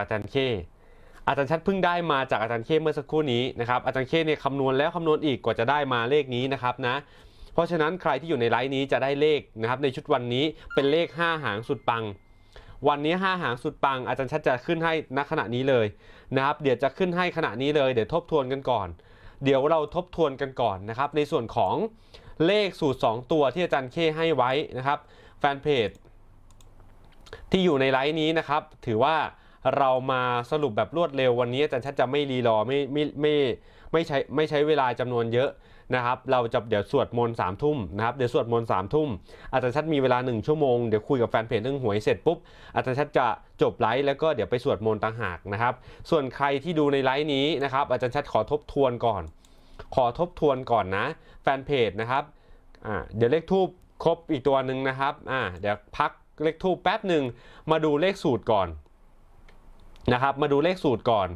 จากอาจารย์เคอาจารย์ชัดเพิ่งได้มาจากอาจารย์เคเมื่อสักครู่นี้นะครับอาจารย์เคเนี่ยคำนวณแล้วคำนวณอีกกว่าจะได้มาเลขนี้นะครับนะเพราะฉะนั้นใครที่อยู่ในไลน์นี้จะได้เลขนะครับในชุดวันนี้เป็นเลข 5 หางสุดปัง วันนี้ 5 หางสุดปัง อาจารย์ชัดจะขึ้นให้ณขณะนี้เลยนะครับเดี๋ยวจะขึ้นให้ขณะนี้เลยเดี๋ยวทบทวนกันก่อน เดี๋ยวเราทบทวนกันก่อนนะครับในส่วนของเลขสูตร 2 ตัวที่อาจารย์เคให้ไว้นะครับแฟนเพจที่อยู่ในไลน์นี้นะครับถือว่า เรามาสรุปแบบรวดเร็ววันนี้อาจารย์ชัดจะไม่รีรอไม่ไม่ไม่ไม่ใช้ไม่ใช้เวลาจำนวนเยอะนะครับ เราจะเดี๋ยวสวดมนต์สามทุ่มนะครับเดี๋ยวสวดมนต์สามทุ่มอาจารย์ชัดมีเวลา 1 ชั่วโมงเดี๋ยวคุยกับแฟนเพจเรื่องหวยเสร็จปุ๊บอาจารย์ชัดจะจบไลฟ์แล้วก็เดี๋ยวไปสวดมนต์ต่างหากนะครับ ส่วนใครที่ดูในไลฟ์นี้นะครับ อาจารย์ชัดขอทบทวนก่อน ขอทบทวนก่อนนะแฟนเพจนะครับอ่าเดี๋ยวเลขทูบครบอีกตัวหนึ่งนะครับอ่าเดี๋ยวพักเลขทูบแป๊บหนึ่งมาดูเลขสูตรก่อน นะครับ มาดูเลขสูตรก่อน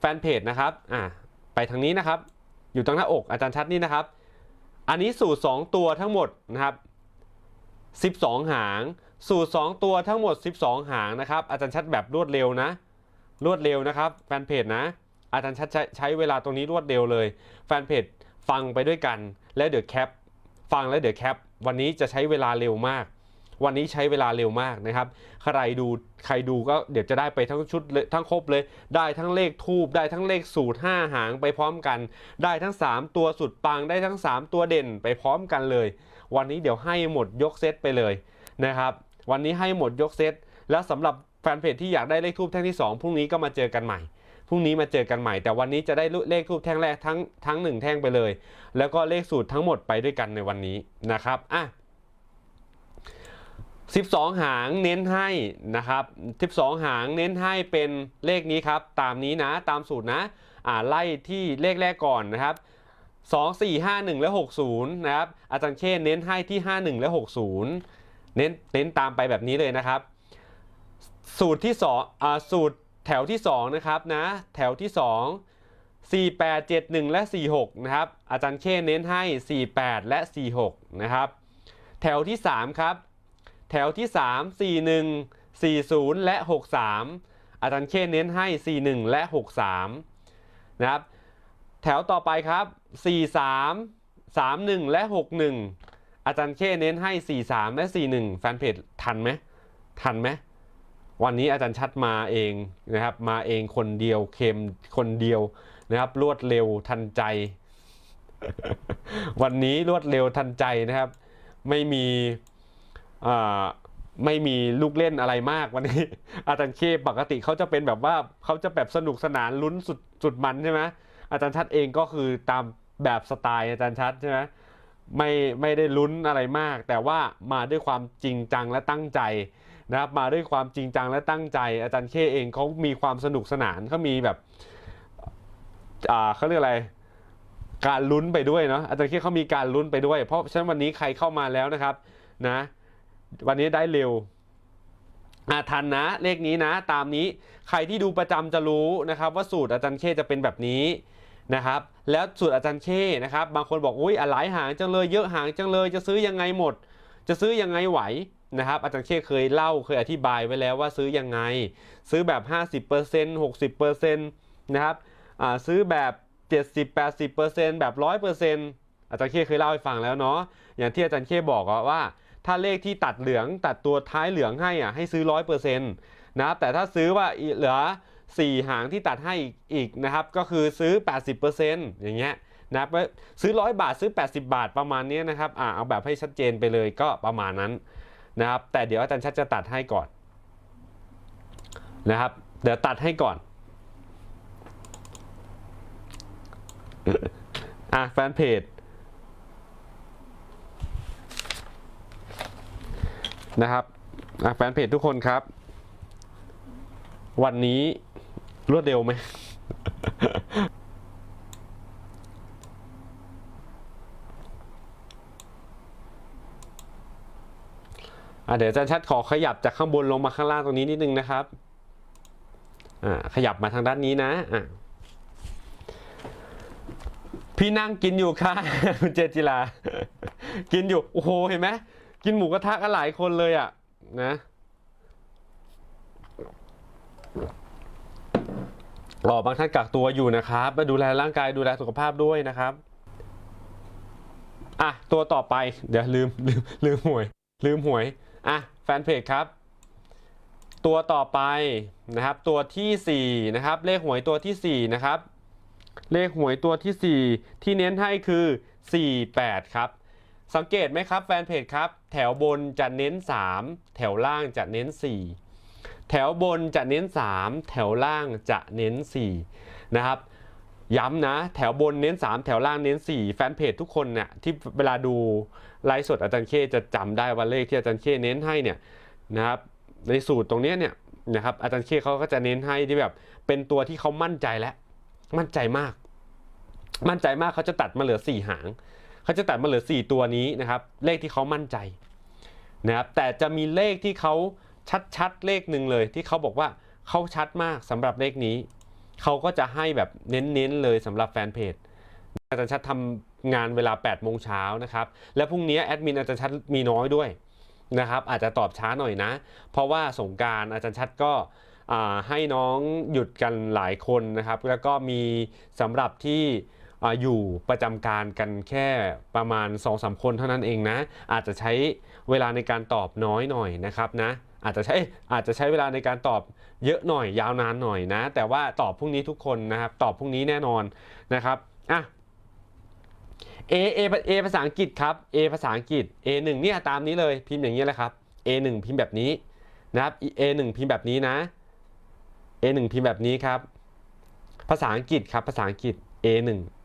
แฟนเพจนะครับอ่าไปทางนี้นะครับ อยู่ตรงหน้าอกอาจารย์ชัดนี่นะครับ อันนี้สูตร 2 ตัวทั้งหมดนะครับ 12 หาง สูตร 2 ตัวทั้งหมด 12 หางนะครับ อาจารย์ชัดแบบรวดเร็วนะ รวดเร็วนะครับแฟนเพจนะ อาจารย์ชัดใช้ใช้เวลาตรงนี้รวดเร็วเลย แฟนเพจฟังไปด้วยกัน แล้วเดี๋ยวแคป ฟังแล้วเดี๋ยวแคป วันนี้จะใช้เวลาเร็วมาก วันนี้ใช้เวลาเร็วมากนะครับ ใครดูใครดูก็เดี๋ยวจะได้ไปทั้งชุดทั้งครบเลย ได้ทั้งเลขทูบได้ทั้งเลขสูตร 5 หางไปพร้อมกัน ได้ทั้ง 3 ตัวสุดปังได้ทั้ง 3 ตัวเด่นไปพร้อมกันเลย วันนี้เดี๋ยวให้หมดยกเซตไปเลยนะครับ วันนี้ให้หมดยกเซตแล้วสำหรับแฟนเพจที่อยากได้เลขทูบแท่งที่ 2 พรุ่งนี้ก็มาเจอกันใหม่พรุ่งนี้มาเจอกันใหม่แต่วันนี้จะได้เลขทูบแท่งแรกทั้งทั้งหนึ่งแท่งไปเลย แล้วก็เลขสูตรทั้งหมดไปด้วยกันในวันนี้นะครับอะ 12 หางเน้นให้นะครับ 12 หางเน้นให้เป็นเลขนี้ครับ ตามนี้นะตามสูตรนะอ่าไล่ที่เลขแรกก่อนนะครับ 2 4 5 1 และ 60 นะครับ อาจารย์เช่เน้นให้ที่ 51 และ 60 เน้นเน้นตามไปแบบนี้เลยนะครับ สูตรที่2อ่าสูตรแถวที่ 2 นะครับนะ แถวที่ 2 48 71 และ 46 นะครับ อาจารย์เช่เน้นให้ 48 และ 46 นะครับ แถวที่ 3 ครับ แถวที่ 3 41 40 และ 63 อาจารย์เช่เน้นให้ 41 และ 63 นะครับ แถวต่อไปครับ 43 31 และ 61 อาจารย์เช่เน้นให้ 43 และ 41 แฟนเพจทันไหมทันไหมวันนี้อาจารย์ชัดมาเองนะครับ มาเองคนเดียวเค็มคนเดียวนะครับ รวดเร็วทันใจ วันนี้รวดเร็วทันใจนะครับ ไม่มี ไม่มีลูกเล่นอะไรมากวันนี้ อาจารย์เคปกติเขาจะเป็นแบบว่าเขาจะแบบสนุกสนานลุ้นสุดสุดมันใช่ไหมอาจารย์ชัดเองก็คือตามแบบสไตล์อาจารย์ชัดใช่ไหมไม่ไม่ได้ลุ้นอะไรมาก แต่ว่ามาด้วยความจริงจังและตั้งใจนะครับมาด้วยความจริงจังและตั้งใจ อาจารย์เคเองเขามีความสนุกสนานเขามีแบบอ่าเขาเรียกอะไรการลุ้นไปด้วยเนาะอาจารย์เคเขามีการลุ้นไปด้วย เพราะฉะนั้นวันนี้ใครเข้ามาแล้วนะครับนะ วันนี้ได้เร็วอาทันนะเลขนี้นะตามนี้ใครที่ดูประจำจะรู้นะครับ ว่าสูตรอาจารย์เคจะเป็นแบบนี้นะครับ แล้วสูตรอาจารย์เคนะครับ บางคนบอกอุ้ยหลายหางจังเลยเยอะหางจังเลย จะซื้อยังไงหมด จะซื้อยังไงไหวนะครับ อาจารย์เคเคยเล่าเคยอธิบายไว้แล้วว่าซื้อยังไง ซื้อแบบ 50% 60%นะครับอ่าซื้อแบบ 70-80%แบบ 100%อาจารย์เคเคยเล่าให้ฟังแล้วเนาะอย่างที่อาจารย์เคบอกว่า ถ้าเลขที่ตัดเหลืองตัดตัวท้ายเหลืองให้อะให้ซื้อร้อยเปอร์เซ็นต์นะครับแต่ถ้าซื้อว่าเหลือ 4 หางที่ตัดให้อีกนะครับก็คือซื้อ 80%อย่างเงี้ยนะครับซื้อ 100 บาทซื้อ 80 บาทประมาณนี้นะครับอ่าเอาแบบให้ชัดเจนไปเลยก็ประมาณนั้นนะครับแต่เดี๋ยวอาจารย์ชัดจะตัดให้ก่อนนะครับเดี๋ยวตัดให้ก่อนอะแฟนเพจ นะครับแฟนเพจทุกคนครับ วันนี้รวดเร็วไหมอะเดี๋ยวอาจารย์ชัดขอขยับจากข้างบนลงมาข้างล่างตรงนี้นิดนึงนะครับอ่าขยับมาทางด้านนี้นะะพี่นั่งกินอยู่ค่ะคุณเจจิลา กินอยู่ โอ้โห เห็นไหม กินหมูกระทะกันหลายคนเลยอะ นะอ๋อบางท่านกักตัวอยู่นะครับมาดูแลร่างกายดูแลสุขภาพด้วยนะครับ อะ ตัวต่อไป เดี๋ยวลืมลืมลืมหวย ลืมหวย อะ แฟนเพจครับ ตัวต่อไปนะครับ ตัวที่สี่นะครับ เลขหวยตัวที่สี่นะครับ เลขหวยตัวที่สี่ที่เน้นให้คือ 48 ครับ สังเกตไหมครับแฟนเพจครับ แถวบนจะเน้น 3 แถวล่างจะเน้น 4 แถวบนจะเน้น 3 แถวล่างจะเน้น 4 นะครับย้ำนะ แถวบนเน้น 3 แถวล่างเน้น 4 แฟนเพจทุกคนเนี่ยที่เวลาดูไลฟ์สดอาจารย์เคจะจำได้ว่าเลขที่อาจารย์เคเน้นให้เนี่ยนะครับในสูตรตรงนี้เนี่ยนะครับอาจารย์เคเขาก็จะเน้นให้ที่แบบเป็นตัวที่เขามั่นใจแล้วมั่นใจมาก มั่นใจมากเขาจะตัดมาเหลือ 4 หาง เขาจะตัดมาเหลือ 4 ตัวนี้นะครับ เลขที่เขามั่นใจนะครับ แต่จะมีเลขที่เขาชัดๆเลขหนึ่งเลย ที่เขาบอกว่าเขาชัดมากสำหรับเลขนี้ เขาก็จะให้แบบเน้นๆเลยสำหรับแฟนเพจอาจารย์ชัดทำงานเวลา8โมงเช้านะครับ และพรุ่งนี้แอดมินอาจารย์ชัดมีน้อยด้วยนะครับ อาจจะตอบช้าหน่อยนะ เพราะว่าสงการอาจารย์ชัดก็ให้น้องหยุดกันหลายคนนะครับ แล้วก็มีสำหรับที่ อยู่ประจำการกันแค่ประมาณ2อสคนเท่านั้นเองนะ อาจจะใช้เวลาในการตอบน้อยหน่อยนะครับนะอาจจะใช้อาจจะใช้เวลาในการตอบเยอะหน่อยยาวนานหน่อยนะ แต่ว่าตอบพรุ่งนี้ทุกคนนะครับ ตอบพรุ่งนี้แน่นอนนะครับอะ A A A ภาษาอังกฤษครับ A ภาษาอังกฤษ A 1เนี่ยตามนี้เลยพิมพ์อย่างนี้แหละครับ A 1พิมพ์แบบนี้นะครับ A 1พิมพ์แบบนี้นะ A 1พิมพ์แบบนี้ครับ ภาษาอังกฤษครับภาษาอังกฤษ A 1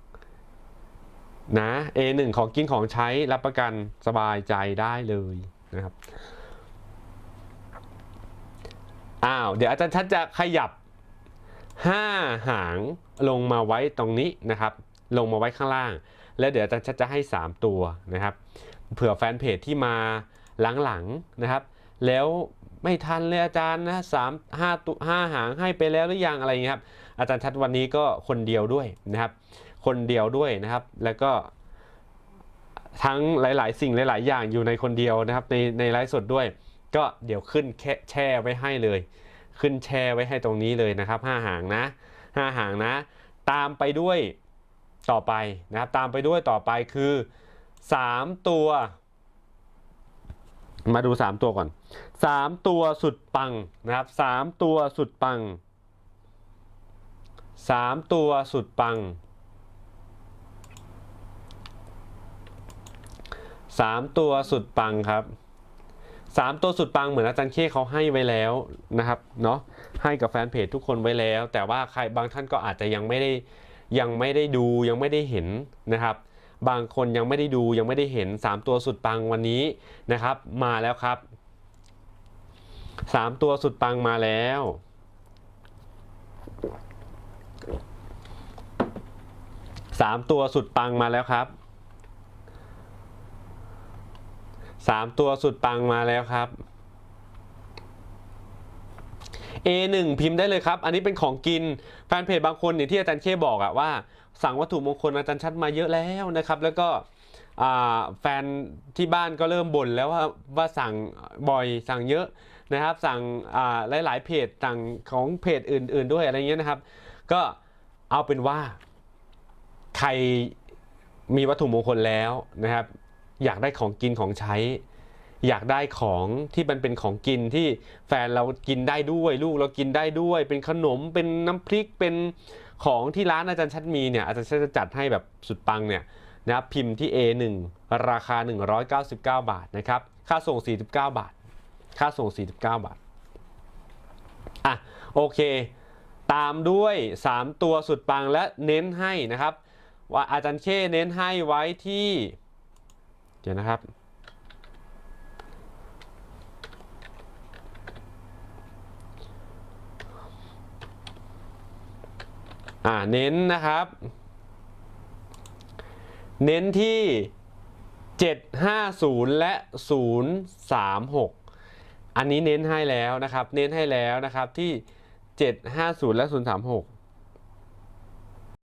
นะ A 1 ของกินของใช้รับประกันสบายใจได้เลยนะครับอ้าวเดี๋ยวอาจารย์ชัดจะขยับ 5 หางลงมาไว้ตรงนี้นะครับ ลงมาไว้ข้างล่าง แล้วเดี๋ยวอาจารย์ชัดจะให้ 3 ตัวนะครับ เผื่อแฟนเพจที่มาหลังๆนะครับ แล้วไม่ทันเลยอาจารย์นะสามห้าตัวห้าหางให้ไปแล้วหรือยังอะไรเงี้ยครับอาจารย์ชัดวันนี้ก็คนเดียวด้วยนะครับ คนเดียวด้วยนะครับ แล้วก็ทั้งหลาย ๆ สิ่งหลาย ๆ อย่างอยู่ในคนเดียวนะครับ ในในไลฟ์สดด้วย ก็เดี๋ยวขึ้นแช่ไว้ให้เลย ขึ้นแช่ไว้ให้ตรงนี้เลยนะครับห้าหางนะห้าหางนะ ตามไปด้วยต่อไปนะครับ ตามไปด้วยต่อไปคือ 3 ตัว มาดู 3 ตัวก่อน 3 ตัวสุดปังนะครับ 3 ตัวสุดปัง 3 ตัวสุดปัง 3ตัวสุดปังครับ3ตัวสุดปังเหมือนอาจารย์เคเขาให้ไว้แล้วนะครับเนาะให้กับแฟนเพจทุกคนไว้แล้ว แต่ว่าใครบางท่านก็อาจจะยังไม่ได้ยังไม่ได้ดูยังไม่ได้เห็นนะครับ บางคนยังไม่ได้ดูยังไม่ได้เห็น 3 ตัวสุดปังวันนี้นะครับ มาแล้วครับ 3 ตัวสุดปังมาแล้ว 3 ตัวสุดปังมาแล้วครับ 3ตัวสุดปังมาแล้วครับ A1 พิมพ์ได้เลยครับ อันนี้เป็นของกินแฟนเพจบางคนเนี่ยที่อาจารย์เคบอกอะว่า สั่งวัตถุมงคลอาจารย์ชัดมาเยอะแล้วนะครับ แล้วก็แฟนที่บ้านก็เริ่มบ่นแล้วว่าว่าสั่งบ่อยสั่งเยอะนะครับ สั่งอ่าหลาย ๆ เพจสั่งของเพจอื่น ๆ ด้วยอะไรเงี้ยนะครับ ก็เอาเป็นว่าใครมีวัตถุมงคลแล้วนะครับ อยากได้ของกินของใช้ อยากได้ของที่มันเป็นของกินที่แฟนเรากินได้ด้วย ลูกเรากินได้ด้วย เป็นขนมเป็นน้ำพริกเป็นของที่ร้านอาจารย์ชัดมีเนี่ยอาจารย์ชัดจะจัดให้แบบสุดปังเนี่ยนะครับพิมพ์ที่ A1 ราคา 199 บาทนะครับค่าส่ง 49 บาท ค่าส่ง 49 บาทอะโอเค ตามด้วย 3 ตัวสุดปังและเน้นให้นะครับ ว่าอาจารย์เคเน้นให้ไว้ที่ เดี๋ยวนะครับ อ่าเน้นนะครับ เน้นที่ 750 และ 036 อันนี้เน้นให้แล้วนะครับ เน้นให้แล้วนะครับที่ 750 และ 036